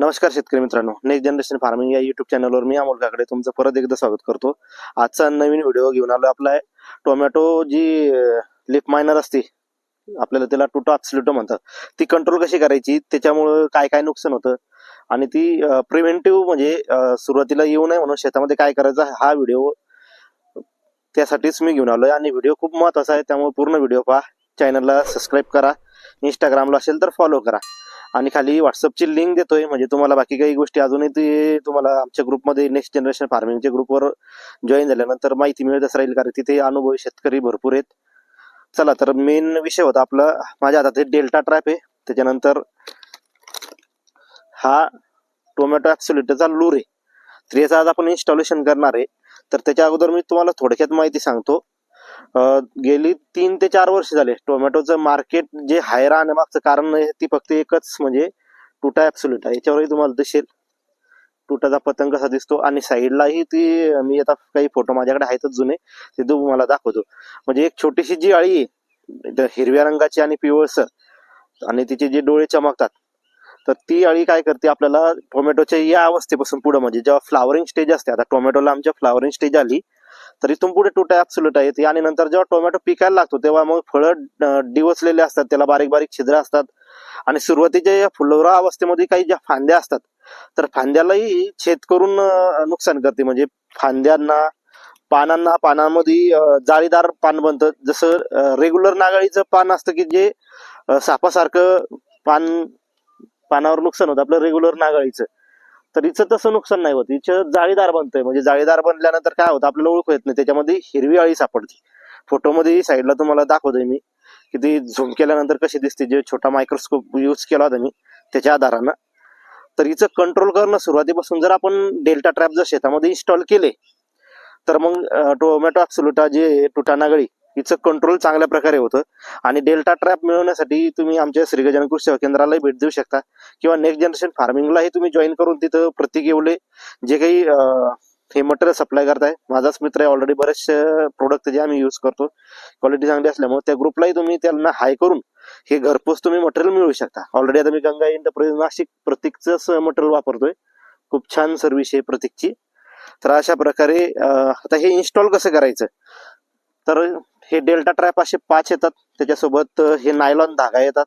नमस्कार शेतकरी मित्रांनो. नेक्स्ट जनरेशन फार्मिंग या युट्यूब चॅनलवर मी अमोल काकडे तुमचं परत एकदा स्वागत करतो. आजचा नवीन व्हिडिओ घेऊन आलो आपला टोमॅटो जी लिप मायनर असते आपल्याला त्याला टुटो ॲप्सल्युटो म्हणतात. ती कंट्रोल कशी करायची? त्याच्यामुळं काय काय नुकसान होतं? आणि ती प्रिव्हेंटिव्ह म्हणजे सुरुवातीला येऊ नये म्हणून शेतामध्ये काय करायचं हा व्हिडिओ त्यासाठीच मी घेऊन आलोय. आणि व्हिडिओ खूप महत्त्वाचा आहे त्यामुळे पूर्ण व्हिडिओ पहा. चॅनलला सबस्क्राईब करा. इंस्टाग्रामला असेल तर फॉलो करा. आणि खाली व्हॉट्सअपची लिंक देतोय. म्हणजे तुम्हाला बाकी काही गोष्टी अजूनही ते तुम्हाला आमच्या ग्रुपमध्ये नेक्स्ट जनरेशन फार्मिंगच्या ग्रुपवर जॉईन झाल्यानंतर माहिती मिळतच राहील. कारण तिथे अनुभवी शेतकरी भरपूर आहेत. चला तर मेन विषय होता आपला. माझ्या हातात डेल्टा ट्रॅप आहे. त्याच्यानंतर हा टोमॅटो ॲक्सिलेटरचा लूर आहे. तर याचा आज आपण इन्स्टॉलेशन करणार आहे. तर त्याच्या अगोदर मी तुम्हाला थोडक्यात माहिती सांगतो. गेली तीन ते चार वर्ष झाले. टोमॅटोचं मार्केट जे हाय राहण्यामागचं कारण ती फक्त एकच म्हणजे टुटा ॲप्सुलेट आहे. याच्यावरही तुम्हाला दिसेल. टुटाचा पतंग कसा दिसतो आणि साईडलाही ती मी आता काही फोटो माझ्याकडे आहेतच जुने ते तुम्हाला दाखवतो. म्हणजे एक छोटीशी जी अळी आहे हिरव्या रंगाची आणि पिवळसर आणि तिचे जे डोळे चमकतात तर ती अळी काय करते आपल्याला टोमॅटोच्या या अवस्थेपासून पुढे म्हणजे जेव्हा फ्लावरिंग स्टेज असते आता टोमॅटोला आमच्या फ्लावरिंग स्टेज आली तर इथून पुढे टोटा ऍब्सुलट येते आणि नंतर जेव्हा टोमॅटो पिकायला लागतो तेव्हा मग फळं डिवसलेले डिवचलेले असतात. त्याला बारीक बारीक छिद्र असतात. आणि सुरुवातीच्या या फुलोरा अवस्थेमध्ये काही ज्या फांद्या असतात तर फांद्यालाही छेद करून नुकसान करते. म्हणजे फांद्यांना पानांना पानांमध्ये जाळीदार पान बनतं. जसं रेग्युलर नागाळीचं पान असतं की जे सापासारखं पान पानावर नुकसान होतं. आपलं रेग्युलर नागाळीचं. तर हिचं तसं नुकसान नाही होत. हिचं जाळीदार बनतंय. म्हणजे जाळीदार बनल्यानंतर काय होतं? आपल्याला ओळखू येत नाही. त्याच्यामध्ये हिरवी अळी सापडते. फोटोमध्ये साईडला तुम्हाला दाखवतोय मी की ती झूम केल्यानंतर कशी दिसते. जे छोटा मायक्रोस्कोप यूज केला होता मी त्याच्या आधारानं. तर हिचं कंट्रोल करणं सुरुवातीपासून जर आपण डेल्टा ट्रॅप जर शेतामध्ये इन्स्टॉल केले तर मग टोमॅटो ॲक्सुलुटा जे टुटा नागळी हिचं कंट्रोल चांगल्या प्रकारे होतं. आणि डेल्टा ट्रॅप मिळवण्यासाठी तुम्ही आमच्या श्रीगजानन कृषी सेवा केंद्रालाही भेट देऊ शकता. किंवा नेक्स्ट जनरेशन फार्मिंगलाही तुम्ही जॉईन करून तिथं प्रत्येक येवले जे काही हे मटेरियल सप्लाय करताय. माझाच मित्र आहे ऑलरेडी बरेचसे प्रोडक्ट जे आम्ही युज करतो. क्वालिटी चांगली असल्यामुळे त्या ग्रुपलाही तुम्ही त्यांना हाय करून हे घरपोच तुम्ही मटेरियल मिळवू शकता. ऑलरेडी आता मी गंगा इंटरप्राइज नाशिक प्रतीकच मटेरियल वापरतोय. खूप छान सर्व्हिस आहे प्रतीकची. तर अशा प्रकारे आता हे इन्स्टॉल कसं करायचं? तर हे डेल्टा ट्रॅप असे पाच येतात. त्याच्यासोबत हे नायलॉन धागा येतात.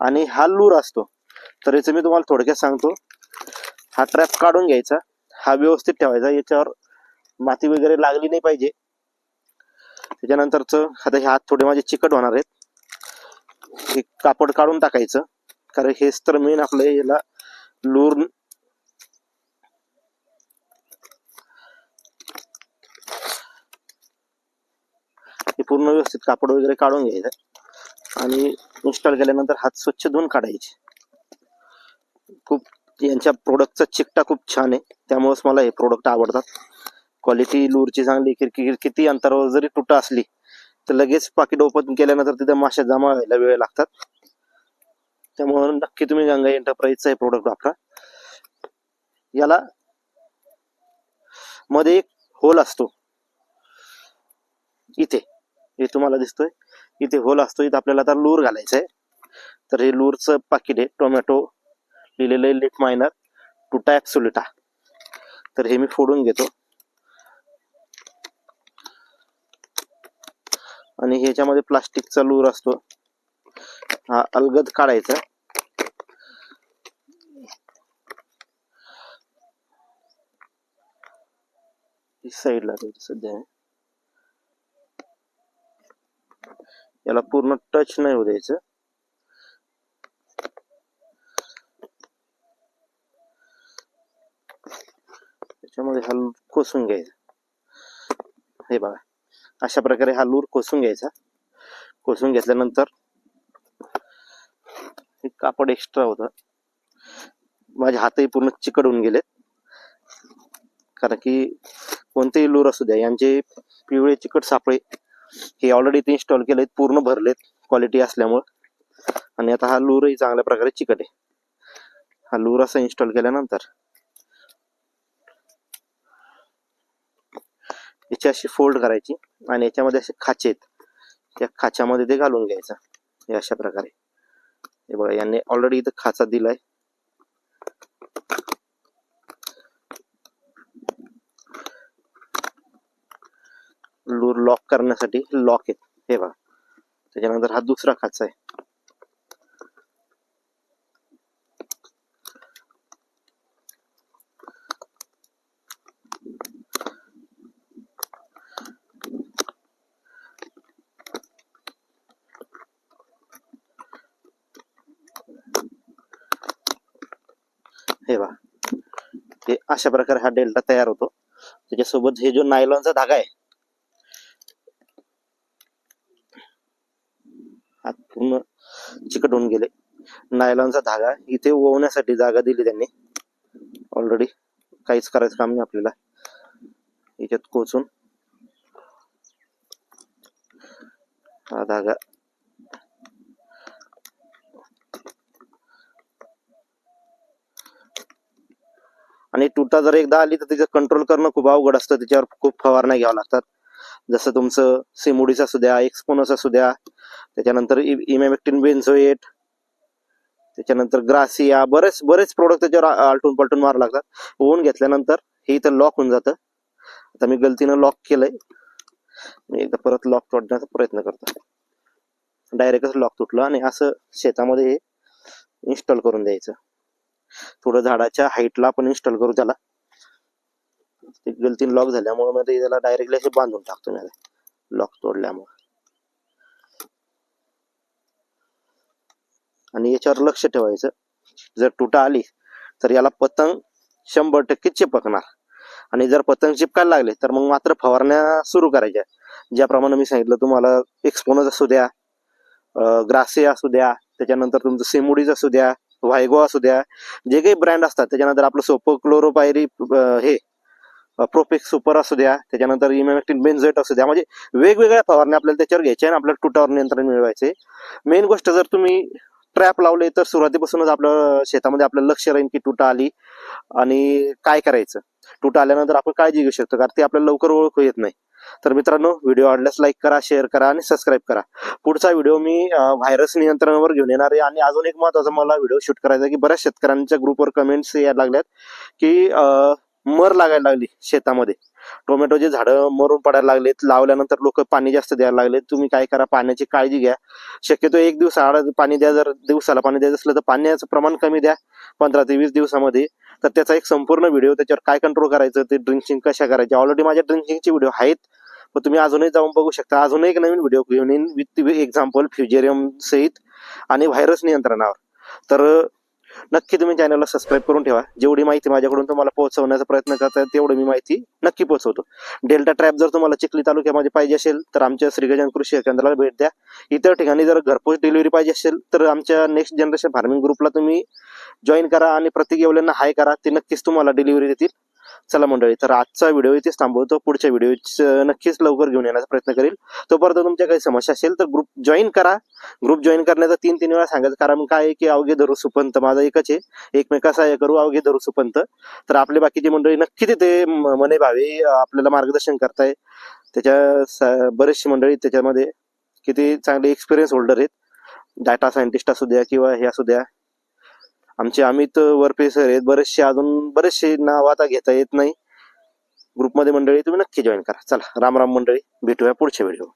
आणि हा लूर असतो. तर याचं मी तुम्हाला थोडक्यात सांगतो. हा ट्रॅप काढून घ्यायचा. हा व्यवस्थित ठेवायचा. याच्यावर माती वगैरे लागली नाही पाहिजे. त्याच्यानंतरच आता हे हात थोडे माझे चिकट होणार आहेत. हे कापड काढून टाकायचं. कारण हेच तर मेन आपलं याला लूर पूर्ण व्यवस्थित कापड वगैरे काढून घ्यायचं. आणि इन्स्टॉल केल्यानंतर हात स्वच्छ धुवून काढायचे. खूप यांच्या प्रोडक्टचा चिकटा खूप छान आहे. त्यामुळेच मला हे प्रोडक्ट आवडतात. क्वालिटी लूरची चांगली किरकिर किती अंतरावर जरी तुटा असली तर लगेच पाकिट ओपन केल्यानंतर तिथे मासे जमा व्हायला वेळ लागतात. त्यामुळे नक्की तुम्ही गंगा एंटरप्राइजचा हे प्रोडक्ट वापरा. याला मध्ये एक होल असतो. इथे. हे तुम्हाला दिसतोय. इथे होल असतो. इथे आपल्याला आता लूर घालायचं आहे तर हे लूरचं पाकिट आहे. टोमॅटो लिहिलेलं आहे लिट मायनर टुटा ॲक्सुलिटा तर हे मी फोडून घेतो. आणि ह्याच्यामध्ये प्लास्टिकचा लूर असतो. हा अलगद काढायचा. साईडला सध्या. याला पूर्ण टच नाही होऊ द्यायचं. त्याच्यामध्ये हा लूर कोसून घ्यायचा. हे बघा. अशा प्रकारे हा लूर कोसून घ्यायचा. कोसून घेतल्यानंतर हे कापड एक्स्ट्रा होतं. माझे हातही पूर्ण चिकट होऊन गेलेत. कारण की कोणतेही लूर असू द्या यांचे पिवळे चिकट सापळे हे ऑलरेडी ते इन्स्टॉल केलेत पूर्ण भरलेत क्वालिटी असल्यामुळं. आणि आता हा लूरही चांगल्या प्रकारे चिकट आहे. हा लूर असा इन्स्टॉल केल्यानंतर. याची अशी फोल्ड करायची आणि याच्यामध्ये असे खाचे आहेत. त्या खाच्यामध्ये ते घालून घ्यायचं. हे अशा प्रकारे. हे बघा यांनी ऑलरेडी इथं खाचा दिलाय. लॉक करण्यासाठी लॉक आहेत. हे बघा. त्याच्यानंतर हा दुसरा खाचा हे हे अशा प्रकारे हा डेल्टा तयार होतो. त्याच्यासोबत हे जो नायलॉनचा धागा आहे हात पूर्ण चिकट होऊन गेले. नायलॉनचा धागा इथे ओवण्यासाठी जागा दिली त्यांनी. ऑलरेडी काहीच करायचं काम नाही आपल्याला. याच्यात कोचून. हा धागा. आणि तुटा जर एकदा आली तर तिचं कंट्रोल करणं खूप अवघड असतं. त्याच्यावर खूप फवारण्या घ्याव्या लागतात. जसं तुमचं सिमोडीस असू द्या एक्सपोनस असू द्या त्याच्यानंतर इमेमेक्टिन बेन्झोएट त्याच्यानंतर ग्रासिया बरेच बरेच प्रोडक्ट त्याच्यावर आलटून पलटून मारावं लागतात. ओवून घेतल्यानंतर हे इथं लॉक होऊन जातं. आता मी गलतीनं लॉक केलंय. मी एकदा परत लॉक तोडण्याचा प्रयत्न करतो डायरेक्टच लॉक तुटलं आणि असं शेतामध्ये हे इन्स्टॉल करून द्यायचं. थोडं झाडाच्या हाईटला आपण इन्स्टॉल करू त्याला. ते लॉक झाल्यामुळे मग ते त्याला डायरेक्टली असे बांधून टाकतो मी लॉक तोडल्यामुळे. आणि याच्यावर लक्ष ठेवायचं. जर तुटा आली तर याला पतंग शंभर टक्के चिपकणार. आणि जर पतंग चिपकायला लागले तर मग मात्र फवारण्या सुरू करायच्या. ज्याप्रमाणे मी सांगितलं तुम्हाला एक्सपोनस असू द्या ग्रासे असू द्या त्याच्यानंतर तुमचं सेमुडीज असू द्या व्हायगो असू द्या जे काही ब्रँड असतात त्याच्यानंतर आपलं सोपो क्लोरोपायरी हे प्रोपेक्स सुपर असू द्या त्याच्यानंतर इमेक्टिन बेन्झेट असू द्या म्हणजे वेगवेगळ्या फवारण्या आपल्याला त्याच्यावर घ्यायच्या आणि आपल्याला तुटावर नियंत्रण मिळवायचे. मेन गोष्ट जर तुम्ही ट्रॅप लावले तर सुरुवातीपासूनच आपलं शेतामध्ये आपलं लक्ष राहील की तुटा आली आणि काय करायचं? तुटा आल्यानंतर आपण काळजी घेऊ शकतो कारण ते आपल्याला लवकर ओळखू येत नाही. तर मित्रांनो व्हिडिओ आवडल्यास लाईक करा शेअर करा आणि सबस्क्राईब करा. पुढचा व्हिडिओ मी व्हायरस नियंत्रणावर घेऊन येणार आहे आणि अजून एक महत्त्वाचा मला व्हिडिओ शूट करायचा आहे की बऱ्याच शेतकऱ्यांच्या ग्रुपवर कमेंट्स यायला लागल्यात की मर लागायला लागली शेतामध्ये. टोमॅटोचे झाडं मरून पडायला लागलेत. लावल्यानंतर लोक पाणी जास्त द्यायला लागले तुम्ही काय करा पाण्याची काळजी घ्या. शक्यतो एक दिवस आड पाणी द्या जर दिवसाला पाणी द्यायचं असलं तर पाण्याचं प्रमाण कमी द्या. पंधरा ते वीस दिवसामध्ये. तर त्याचा एक संपूर्ण व्हिडिओ त्याच्यावर काय कंट्रोल करायचं ते ड्रिंकिंग कशा करायचे? ऑलरेडी माझ्या ड्रिंकिंगचे व्हिडिओ आहेत. पण तुम्ही अजूनही जाऊन बघू शकता. अजून एक नवीन व्हिडिओ घेऊन येईन. विथ एक्झाम्पल फ्युजेरियम सहित आणि व्हायरस नियंत्रणावर. तर नक्की तुम्ही चॅनलला सबस्क्राईब करून ठेवा. जेवढी माहिती माझ्याकडून तुम्हाला पोहोचवण्याचा प्रयत्न करताय तेवढी मी माहिती नक्की पोहोचवतो. डेल्टा ट्रॅप जर तुम्हाला चिखली तालुक्यामध्ये पाहिजे असेल तर आमच्या श्रीगजन कृषी केंद्राला भेट द्या. इतर ठिकाणी जर घरपोच डिलिव्हरी पाहिजे असेल तर आमच्या नेक्स्ट जनरेशन फार्मिंग ग्रुपला तुम्ही जॉईन करा आणि प्रत्येक येवल्यांना हाय करा. ते नक्कीच तुम्हाला डिलिव्हरी देतील. चला मंडळी तर आजचा व्हिडिओ इथेच थांबवतो. पुढच्या व्हिडिओ नक्कीच लवकर घेऊन येण्याचा प्रयत्न करेल. तोपर्यंत तुमच्या काही समस्या असेल तर ग्रुप जॉईन करा. ग्रुप जॉईन करण्याचा तीन तीन वेळा सांगायचं कारण काय आहे की अवघे धरू सुपंत माझा एकच आहे. एकमेका सहाय्य करू अवघे धरू सुपंत. तर आपली बाकीची मंडळी नक्की तिथे मने भावे आपल्याला मार्गदर्शन करताय. त्याच्या बरेचशी मंडळी त्याच्यामध्ये किती चांगले एक्सपिरियन्स होल्डर आहेत. डाटा सायंटिस्ट असू द्या किंवा हे असू द्या. आमचे अमित वरपे सर आहेत. बरेचसे अजून बरेचसे नाव आता घेता येत नाही. ग्रुपमध्ये मंडळी तुम्ही नक्की जॉईन करा. चला राम राम मंडळी भेटूया पुढच्या व्हिडिओ